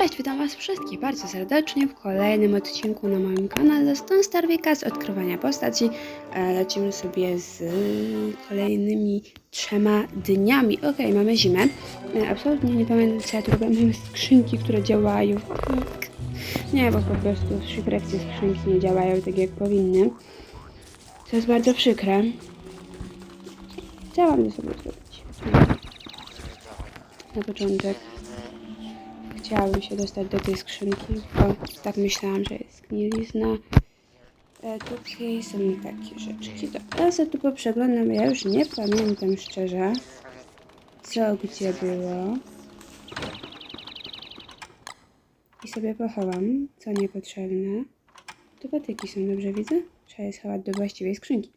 Cześć, witam Was wszystkich bardzo serdecznie w kolejnym odcinku na moim kanale Stone Star Wika z odkrywania postaci. E, Lecimy sobie z kolejnymi trzema dniami. Ok, mamy zimę. E, Absolutnie nie pamiętam co ja tu robię. Mamy skrzynki, które działają. Nie, bo po prostu szybrekcje skrzynki nie działają tak jak powinny. To jest bardzo przykre. Chciałam to sobie zrobić. Na początek chciałabym się dostać do tej skrzynki, bo tak myślałam, że jest gnilizna. E, tutaj są takie rzeczki. Dobra, ja sobie tu poprzeglądam, ja już nie pamiętam szczerze, co gdzie było. I sobie pochowam, co niepotrzebne. Tu patyki są, dobrze widzę? Trzeba je schować do właściwej skrzynki.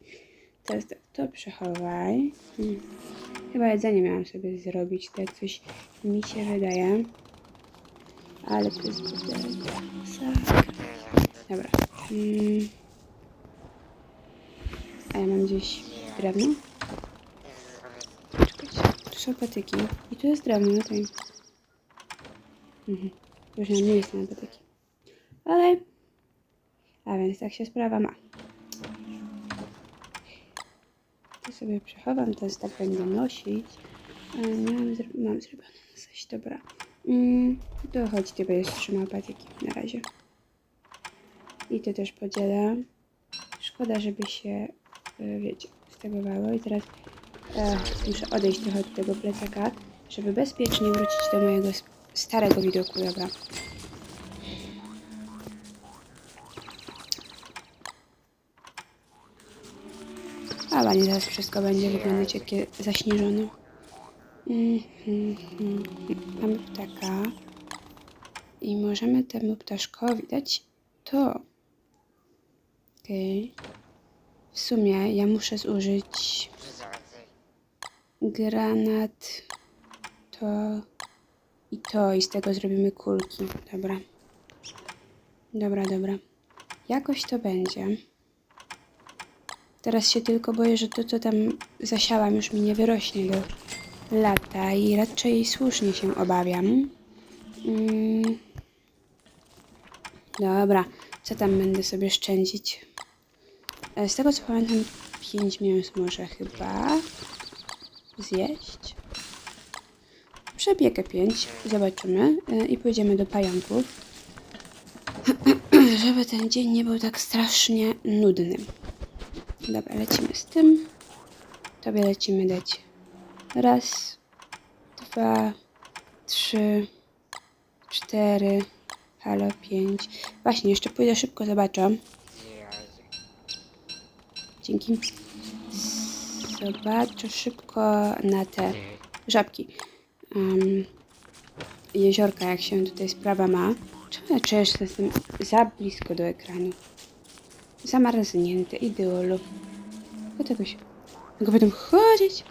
Teraz tak, to przechowaj. Hmm. Chyba jedzenie miałam sobie zrobić, tak coś mi się wydaje. Ale to jest pudełko. Dobra. Mm. A ja mam gdzieś drewno? Czekajcie. Tu są patyki. I tu jest drewno, no to... Mhm. Już nie mam miejsca na patyki. Ale... A więc tak się sprawa ma. To sobie przechowam, to tak będę nosić. Ale miałam mam zrobione coś, dobra. Mm, to chodź, ty będziesz trzymał patyki na razie. I to też podzielę. Szkoda, żeby się, y, wiecie, stegowało. I teraz e, muszę odejść trochę od tego plecaka, żeby bezpiecznie wrócić do mojego starego widoku. Dobra. A ładnie teraz wszystko będzie wyglądać jakie zaśnieżone. Mhm, mhm. Mamy ptaka. I możemy temu ptaszkowi dać to. Okej. W sumie ja muszę zużyć granat, to i to i z tego zrobimy kulki. Dobra. Dobra, dobra. Jakoś to będzie. Teraz się tylko boję, że to, co tam zasiałam, już mi nie wyrośnie do lata i raczej słusznie się obawiam. Mm. Dobra, co tam będę sobie szczędzić? E, Z tego co pamiętam, 5 mięs może chyba zjeść. Przebiekę 5, zobaczymy e, i pójdziemy do pająków. Żeby ten dzień nie był tak strasznie nudny. Dobra, lecimy z tym. Tobie lecimy dać raz, dwa, trzy, cztery, halo, pięć. Właśnie, jeszcze pójdę szybko, zobaczę. Dzięki. Zobaczę szybko na te żabki. Um, jeziorka, jak się tutaj sprawa ma. Czemu ja czuję, że jestem za blisko do ekranu? Zamarznięte, ideolu. Do tego się... Mogę potem chodzić.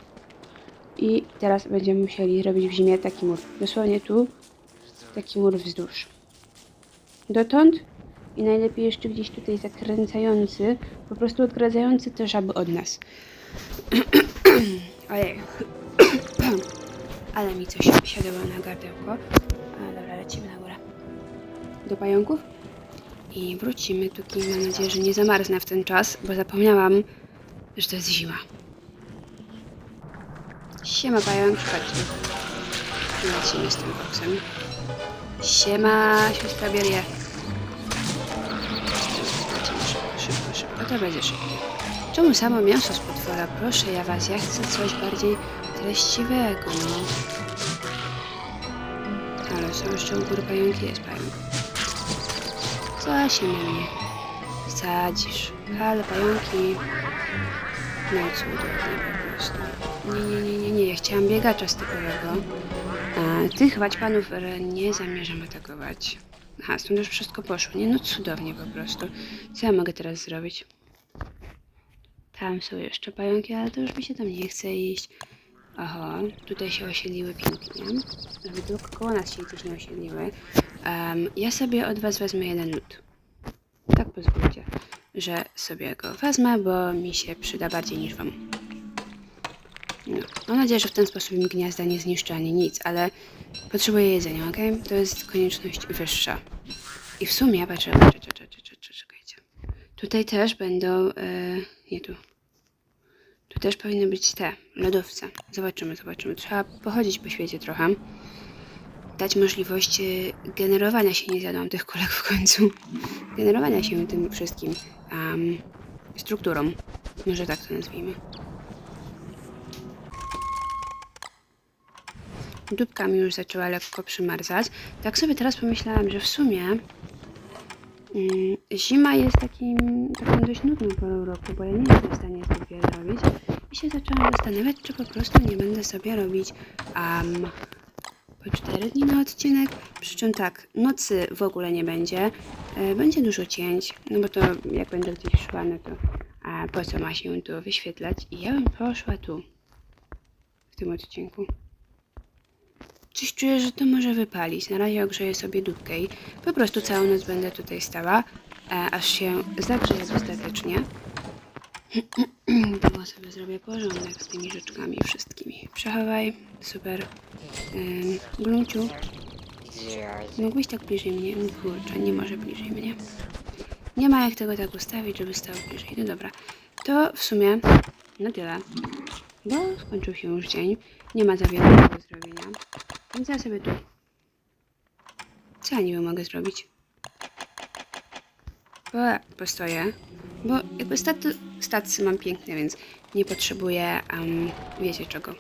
I teraz będziemy musieli zrobić w zimie taki mur. Dosłownie tu taki mur wzdłuż. Dotąd i najlepiej jeszcze gdzieś tutaj zakręcający, po prostu odgradzający te żaby od nas. Ojej. Ale mi coś siadało na gardełko. A dobra, lecimy na górę. Do pająków. I wrócimy tutaj. Mam nadzieję, że nie zamarznę w ten czas, bo zapomniałam, że to jest zima. Siema chodź. Lecimy z tym boksem. Siema, siostra. Lecimy szybko, szybko, szybko. To będzie szybko. Czemu samo mięso z potwora? Proszę ja was, ja chcę coś bardziej treściwego, no. Ale są jeszcze u góry pająki, jest pająk. Co się na mnie sadzisz? Ale pająki. No cudownie. Nie, nie, nie, nie, nie. Ja chciałam biegacza stopowego. A tych waćpanów nie zamierzam atakować. Aha, stąd już wszystko poszło. Nie, no cudownie po prostu. Co ja mogę teraz zrobić? Tam są jeszcze pająki, ale to już mi się tam nie chce iść. Oho, tutaj się osiedliły pięknie. Tylko koło nas się gdzieś nie osiedliły. Em, ja sobie od was wezmę jeden lód. Tak pozwólcie, że sobie go wezmę, bo mi się przyda bardziej niż wam. Mam nadzieję, że w ten sposób im gniazda nie zniszczy ani nic, ale potrzebuję jedzenia, ok? To jest konieczność wyższa. I w sumie, patrzę, czekajcie. Tutaj też będą, e, nie tu. Tu też powinny być te, lodowce. Zobaczymy, zobaczymy. Trzeba pochodzić po świecie trochę. Dać możliwość e, generowania się, nie zjadłam tych kulek w końcu. Generowania się tym wszystkim um, strukturą. Może tak to nazwijmy. Dupka mi już zaczęła lekko przymarzać. Tak sobie teraz pomyślałam, że w sumie mm, zima jest takim, taką dość nudną porą roku, bo ja nie jestem w stanie zbyt wiele robić. I się zaczęłam zastanawiać, czy po prostu nie będę sobie robić um, po 4 dni na odcinek. Przy czym tak, nocy w ogóle nie będzie. E, będzie dużo cięć, no bo to jak będę gdzieś szła, no to a po co ma się tu wyświetlać? I ja bym poszła tu, w tym odcinku. Coś czuję, że to może wypalić. Na razie ogrzeję sobie dupkę i po prostu całą noc będę tutaj stała, e, aż się zagrzeje dostatecznie. Było sobie zrobię porządek z tymi rzeczkami wszystkimi. Przechowaj, super. Ym, Glunciu, mógłbyś tak bliżej mnie? No Kurczę, nie może bliżej mnie. Nie ma jak tego tak ustawić, żeby stał bliżej. No dobra, to w sumie na tyle. Bo skończył się już dzień. Nie ma za wiele do zrobienia. Więc ja sobie tu. Co ja niby mogę zrobić? Bo postoję. Bo jakby staty, stacje mam piękne, więc nie potrzebuję, um, wiecie czego.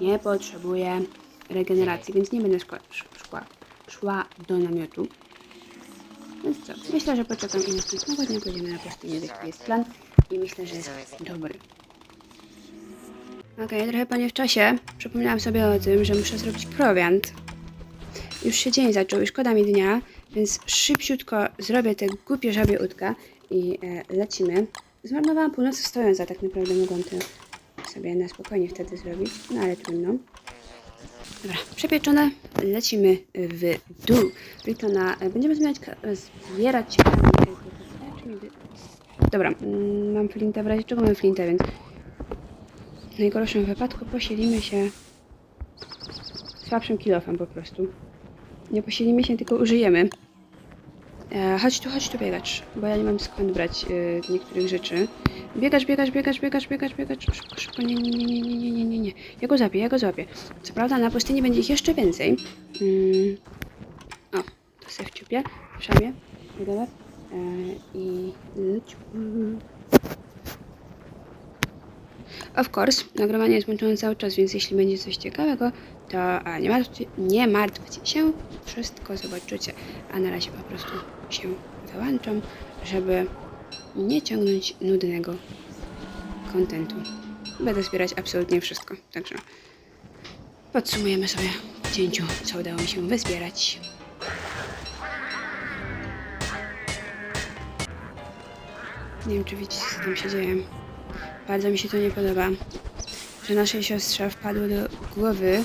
Nie potrzebuję regeneracji, więc nie będę szła, szła, szła do namiotu. Więc co? Myślę, że poczekam i następnego dnia pójdziemy na pustynię, taki jest plan. I myślę, że jest dobry. Okej, trochę panie w czasie. Przypomniałam sobie o tym, że muszę zrobić prowiant. Już się dzień zaczął i szkoda mi dnia, więc szybciutko zrobię te głupie żabie udka i e, lecimy. Zmarnowałam północy stojąc, a tak naprawdę mogłam to sobie na spokojnie wtedy zrobić, no ale trudno. Dobra, przepieczone, lecimy w dół. I to na, e, będziemy zmieniać, zbierać Dobra, mm, mam flintę, w razie czego mam flintę, więc w najgorszym wypadku posielimy się słabszym kilofem po prostu. Nie posielimy się, tylko użyjemy. E, chodź tu, chodź tu biegacz, bo ja nie mam skąd brać e, niektórych rzeczy. Biegacz, biegacz, biegacz, biegacz, biegacz, biegacz. Szybko, szybko, nie, nie, nie, nie, nie, nie, nie, nie. Ja go złapię, ja go złapię. Co prawda na pustyni będzie ich jeszcze więcej. Mm. O, to sobie wciupię, w szamie, dobra. E, I. Of course, nagrywanie jest włączone cały czas, więc jeśli będzie coś ciekawego, to a, nie, martwcie, nie martwcie się, wszystko zobaczycie. A na razie po prostu się wyłączam, żeby nie ciągnąć nudnego kontentu. Będę zbierać absolutnie wszystko, także podsumujemy sobie w cięciu, co udało mi się wyzbierać. Nie wiem, czy widzicie, co tam się dzieje. Bardzo mi się to nie podoba, że naszej siostrze wpadło do głowy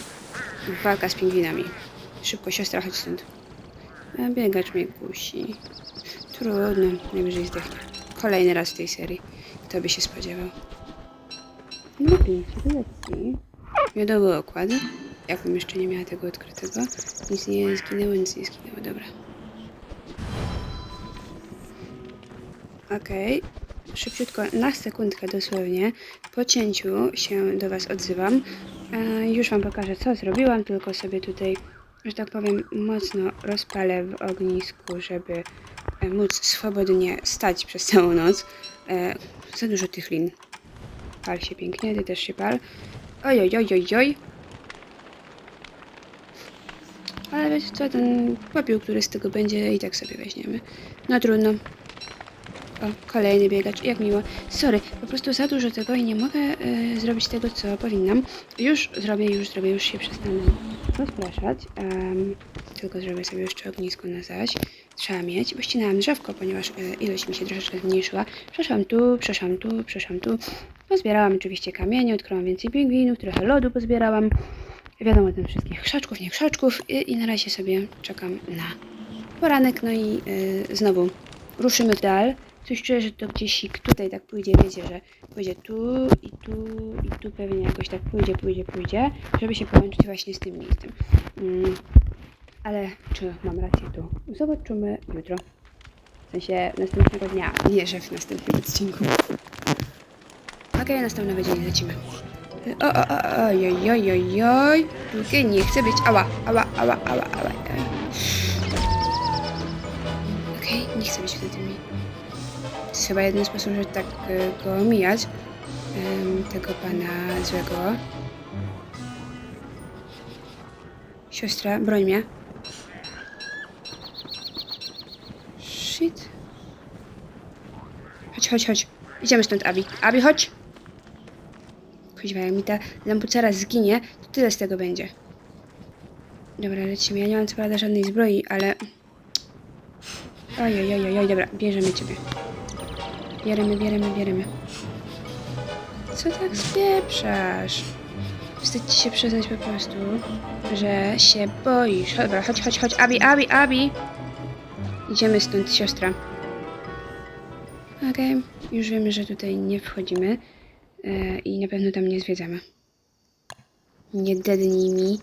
walka z pingwinami. Szybko, siostra, chodź stąd. A biegacz mnie kusi. Trudno, najwyżej zdechnie. Kolejny raz w tej serii. Kto by się spodziewał? No lekcji. Miodowy okład. Jakbym jeszcze nie miała tego odkrytego. Nic nie zginęło, nic nie zginęło, dobra. Okej. Szybciutko, na sekundkę dosłownie, po cięciu się do Was odzywam. E, już Wam pokażę, co zrobiłam, tylko sobie tutaj, że tak powiem, mocno rozpalę w ognisku, żeby e, móc swobodnie stać przez całą noc. E, za dużo tych lin. Pal się pięknie, Ty też się pal. Oj, oj, oj, oj, oj. Ale wiecie co, ten popiół, który z tego będzie, i tak sobie weźmiemy. No trudno. O, kolejny biegacz, jak miło. Sorry, po prostu za dużo tego i nie mogę e, zrobić tego, co powinnam. Już zrobię, już zrobię, już się przestanę rozpraszać. Em, tylko zrobię sobie jeszcze ognisko na zaś. Trzeba mieć, bo ścinałam drzewko, ponieważ e, ilość mi się troszeczkę zmniejszyła. Przeszłam tu, przeszłam tu, przeszłam tu. Pozbierałam oczywiście kamienie, odkryłam więcej pingwinów, trochę lodu pozbierałam. Wiadomo, tym wszystkich krzaczków, nie krzaczków i, i na razie sobie czekam na poranek, no i y, znowu ruszymy w dal. Coś czuję, że to gdzieś tutaj tak pójdzie, wiecie, że pójdzie tu i tu i tu pewnie jakoś tak pójdzie, pójdzie, pójdzie, żeby się połączyć właśnie z tym miejscem. Mm, ale czy mam rację tu? Zobaczymy jutro. W sensie następnego dnia, że w następnym odcinku. Okej, następnego dzień lecimy. O, o, o, oj, oj, oj, oj, oj. Nie chcę być. Ała, ała, ała, ała, ała. Okej, jest chyba jeden sposób, żeby tak e, go omijać. Tego pana złego. Siostra, broń mnie. Shit. Chodź, chodź, chodź. Idziemy stąd, Abi. Abi, chodź. Kuźwa, jak mi ta lampucera zginie, to tyle z tego będzie. Dobra, lecimy. Ja nie mam co prawda żadnej zbroi, ale... Oj, oj, oj, oj, oj, dobra, bierzemy ciebie. Bieremy, bieremy, bieremy. Co tak spieprzasz? Wstyd ci się przyznać po prostu, że się boisz. Dobra, chodź, chodź, chodź. Abi, Abi, Abi! Idziemy stąd, siostra. Okej, już wiemy, że tutaj nie wchodzimy e, i na pewno tam nie zwiedzamy. Nie dednij mi,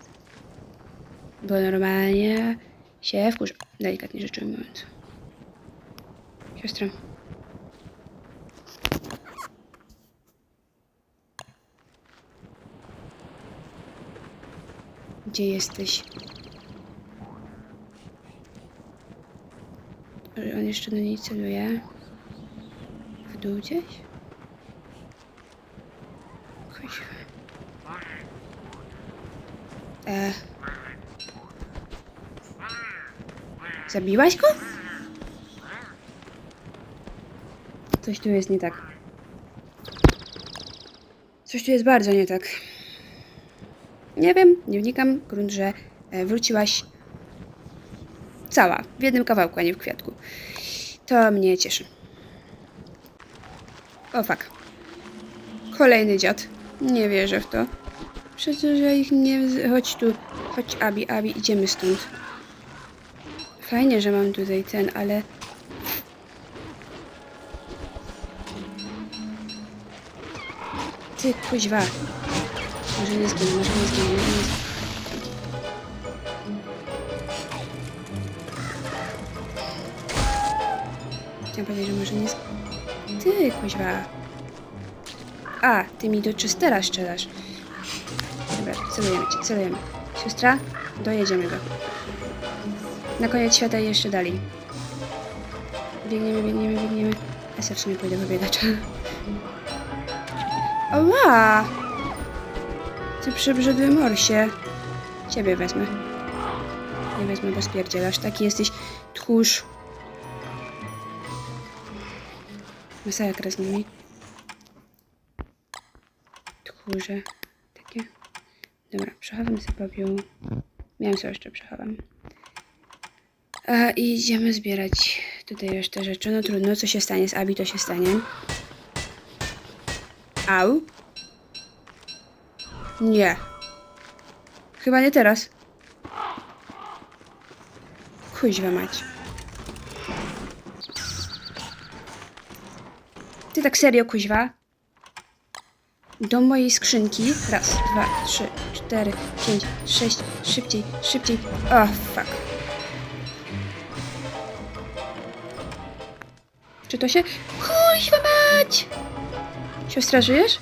bo normalnie się wkurzę, delikatnie rzecz ujmując. Siostra. Gdzie jesteś? On jeszcze do niej celuje. W dół gdzieś? Kuźwa. E. Zabiłaś go? Coś tu jest nie tak. Coś tu jest bardzo nie tak. Nie wiem, nie wnikam. Grunt, że e, wróciłaś cała, w jednym kawałku, a nie w kwiatku. To mnie cieszy. O fuck. Kolejny dziad. Nie wierzę w to. Przecież ja ich nie... Chodź tu. Chodź, Abi, Abi, idziemy stąd. Fajnie, że mam tutaj ten, ale... Ty, kuźwa. Może nie zginę, może nie zginę, może nie zginę. Chciałam powiedzieć, że może nie zginę. Ty, kuźwa. A, ty mi do czystera strzelasz. Dobra, celujemy cię, celujemy. Siostra, dojedziemy go. Na koniec świata i jeszcze dalej. Biegniemy, biegniemy, biegniemy. Ja sobie w sumie pójdę po biegacza. Oła! Ty przybrzydły morsie. Ciebie wezmę. Nie wezmę, bo spierdzielasz. Taki jesteś tchórz. Masakra z nimi. Tchórze. Takie. Dobra, przechowam sobie popiół. Miałem co jeszcze przechowam. A, I idziemy zbierać tutaj resztę rzeczy. No trudno, co się stanie z Abi, to się stanie. Au. Nie. Chyba nie teraz. Kuźwa mać. Ty tak serio, kuźwa? Do mojej skrzynki. Raz, dwa, trzy, cztery, pięć, sześć. Szybciej, szybciej. O, fuck. Czy to się... Kuźwa mać! Siostra, żyjesz?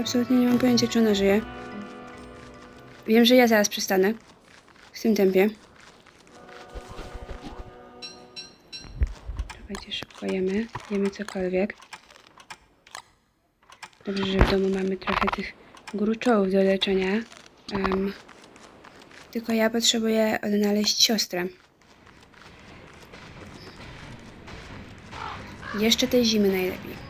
Absolutnie nie mam pojęcia, czy ona żyje. Wiem, że ja zaraz przestanę. W tym tempie. Dawajcie, szybko jemy. Jemy cokolwiek. Dobrze, że w domu mamy trochę tych gruczołów do leczenia. Em, tylko ja potrzebuję odnaleźć siostrę. Jeszcze tej zimy najlepiej.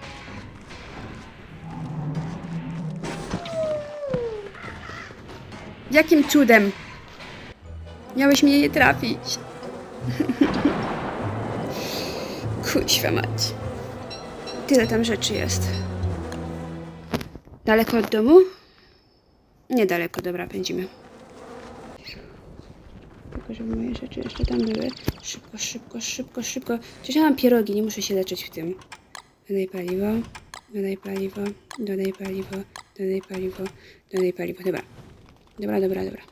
Jakim cudem? Miałeś mnie nie trafić. Kuźwa mać. Tyle tam rzeczy jest. Daleko od domu? Niedaleko, dobra, pędzimy. szybko, żeby moje rzeczy jeszcze tam były. Szybko, szybko, szybko, szybko. Przecież ja mam pierogi, nie muszę się leczyć w tym. Dodaj paliwo, dodaj paliwo, dodaj paliwo, dodaj paliwo, dodaj paliwo. Dobra. Dobra, dobra, dobra.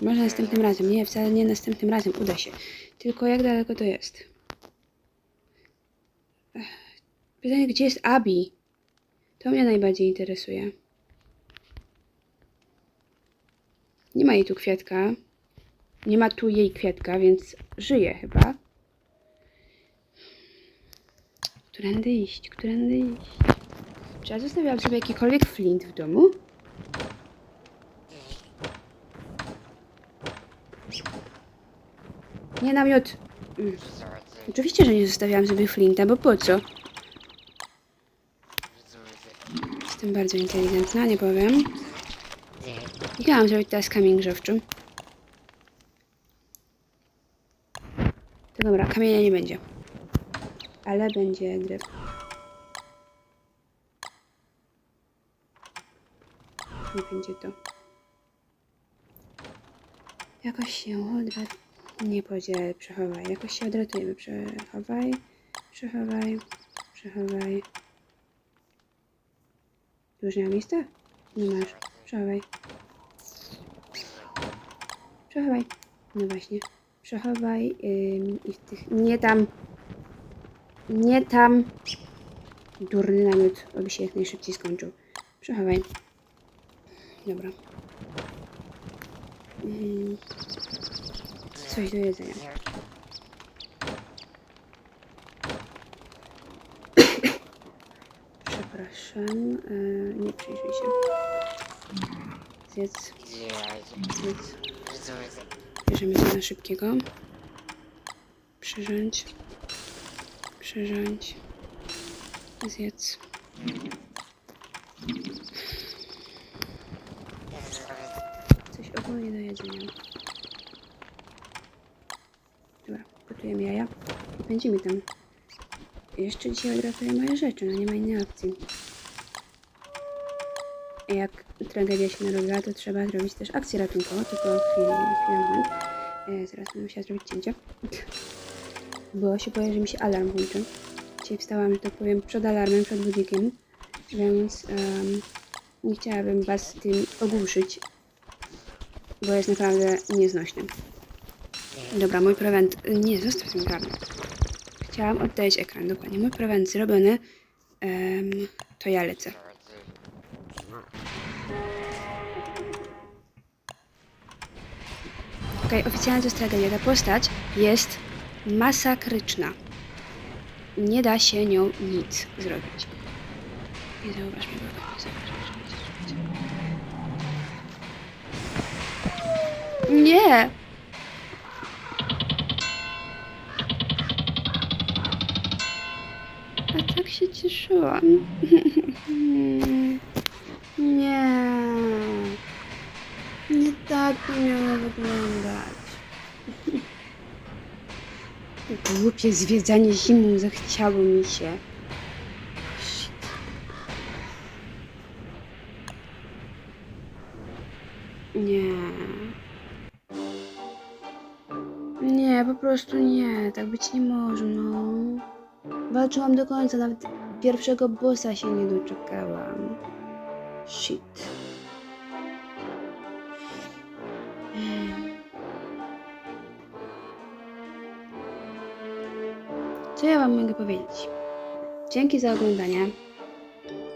Może następnym razem. Nie, wcale nie następnym razem. Uda się. Tylko jak daleko to jest? Pytanie, gdzie jest Abi? To mnie najbardziej interesuje. Nie ma jej tu kwiatka. Nie ma tu jej kwiatka, więc żyje chyba. Którędy iść? Którędy iść? Czy ja zostawiałam sobie jakikolwiek flint w domu? Nie namiot. Oczywiście, że nie zostawiałam sobie flinta, bo po co? Jestem bardzo inteligentna, nie powiem. Mam zrobić teraz kamień grzewczy? To dobra, kamienia nie będzie. Ale będzie drew. Nie będzie to. Jakoś się odra... Nie podziel, przechowaj. Jakoś się odratujemy. Przechowaj, przechowaj, przechowaj. Już nie ma miejsca? Nie masz. Przechowaj. Przechowaj. No właśnie. Przechowaj ym, i w tych... Nie tam. Nie tam. Durny namiot, aby się jak najszybciej skończył. Przechowaj. Dobra. Ym, coś do jedzenia. Przepraszam. Yy, nie przyjrzyj się. Zjedz, zjedz. Bierzemy to na szybkiego. Przyrządź. Przyrządź. Zjedz. Coś ogólnie do jedzenia. Dobra, gotujemy jaja. I będzie mi tam. Jeszcze dzisiaj odratuję moje rzeczy, no nie ma innej opcji. Jak tragedia się narodziła, to trzeba zrobić też akcję ratunkową, tylko chwilę, chwilę. E, zaraz będę musiała zrobić cięcie. Bo się boję, że mi się alarm włączy. Dzisiaj wstałam, że tak powiem, przed alarmem, przed budzikiem, więc em, nie chciałabym Was tym ogłuszyć, bo jest naprawdę nieznośny. Dobra, mój prewent... Nie, zostaw ekran. Chciałam oddać ekran, dokładnie. Mój prewent zrobiony. To ja lecę. Okej, oficjalnie to jest. Ta postać jest masakryczna. Nie da się nią nic zrobić. Nie zauważ mnie, Boga, nie nie się cieszyłam. Nie. Nie tak to miało wyglądać. Głupie zwiedzanie zimą zachciało mi się. Nie. Nie, po prostu nie. Tak być nie może, no. Walczyłam do końca, nawet pierwszego bossa się nie doczekałam. Shit. Co ja wam mogę powiedzieć? Dzięki za oglądanie.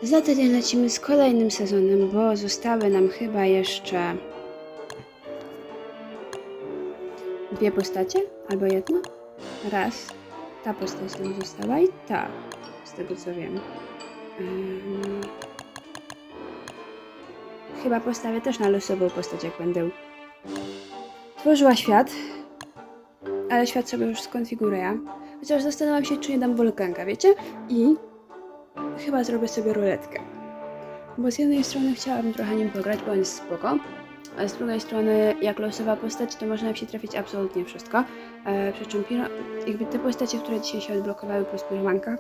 Za tydzień lecimy z kolejnym sezonem, bo zostały nam chyba jeszcze dwie postacie, albo jedna. Raz. Ta postać nam została i ta, z tego co wiem. Ym, Chyba postawię też na losową postać, jak będę tworzyła świat. Ale świat sobie już skonfiguruję. Chociaż zastanawiam się, czy nie dam wolkanka, wiecie? I chyba zrobię sobie ruletkę. Bo z jednej strony chciałabym trochę nim pograć, bo on jest spoko. Z drugiej strony, jak losowa postać, to można się trafić absolutnie wszystko. E, przy czym jakby te postacie, które dzisiaj się odblokowały plus piromanka,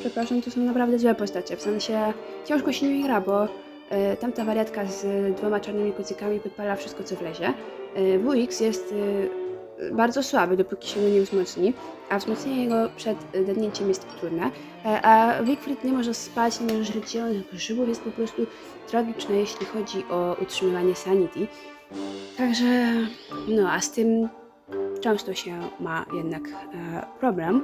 przepraszam, to są naprawdę złe postacie. W sensie ciężko się nimi gra, bo e, tamta wariatka z dwoma czarnymi kucykami podpala wszystko, co wlezie. E, WX jest e, bardzo słaby, dopóki się go nie wzmocni, a wzmocnienie jego przed dednięciem jest trudne. E, A Wickfried nie może spać, nie może żyć zielonych grzybów, jest po prostu tragiczne, jeśli chodzi o utrzymywanie sanity. Także, no, a z tym często się ma jednak e, problem.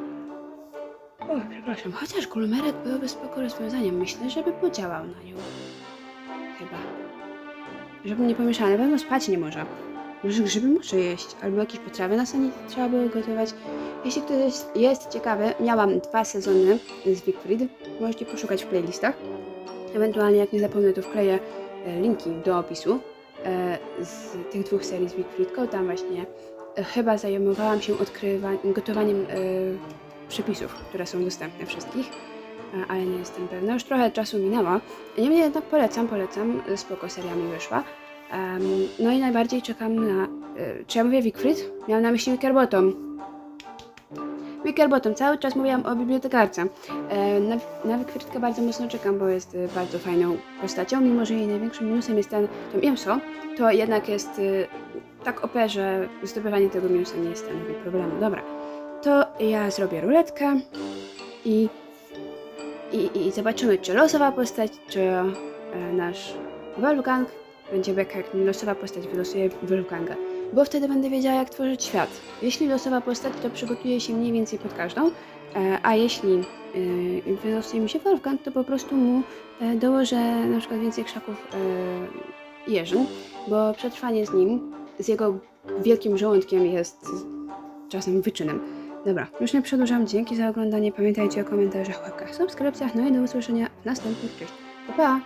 O, przepraszam, chociaż gulmerek byłby spoko rozwiązaniem. Myślę, żeby podziałał na nią. Chyba. Żeby nie pomieszane, na pewno spać nie może. Może grzyby może jeść, albo jakieś potrawy na sanie trzeba było gotować. Jeśli ktoś jest, jest ciekawy, miałam dwa sezony z Wickfried. Możecie poszukać w playlistach. Ewentualnie jak nie zapomnę, to wkleję e, linki do opisu e, z tych dwóch serii z Wickfriedką. Tam właśnie e, chyba zajmowałam się odkrywaniem, gotowaniem przepisów, które są dostępne wszystkich, ale nie jestem pewna. Już trochę czasu minęło. Niemniej jednak polecam, polecam. Spoko seria mi wyszła. Em, no i najbardziej czekam na... e, Czy ja mówię Wickfried? Miałam na myśli Wickerbottom. Wickerbottom, cały czas mówiłam o bibliotekarce. E, Na, na Wickwitkę bardzo mocno czekam, bo jest e, bardzo fajną postacią, mimo że jej największym minusem jest ten, to mięso, to jednak jest e, tak OP, że zdobywanie tego mięsa nie stanowi problemu. Dobra, to ja zrobię ruletkę i, i, i zobaczymy, czy losowa postać, czy e, nasz Wolfgang będzie jak losowa postać wylosuje Wolfganga. Bo wtedy będę wiedziała, jak tworzyć świat. Jeśli losowa postać, to przygotuje się mniej więcej pod każdą, e, a jeśli e, wylosuje mi się Wolfgang, to po prostu mu e, dołożę na przykład więcej krzaków jeżyn, bo przetrwanie z nim, z jego wielkim żołądkiem jest czasem wyczynem. Dobra, już nie przedłużam. Dzięki za oglądanie. Pamiętajcie o komentarzach, łapkach, subskrypcjach. No i do usłyszenia w następnych. Cześć. Pa, pa!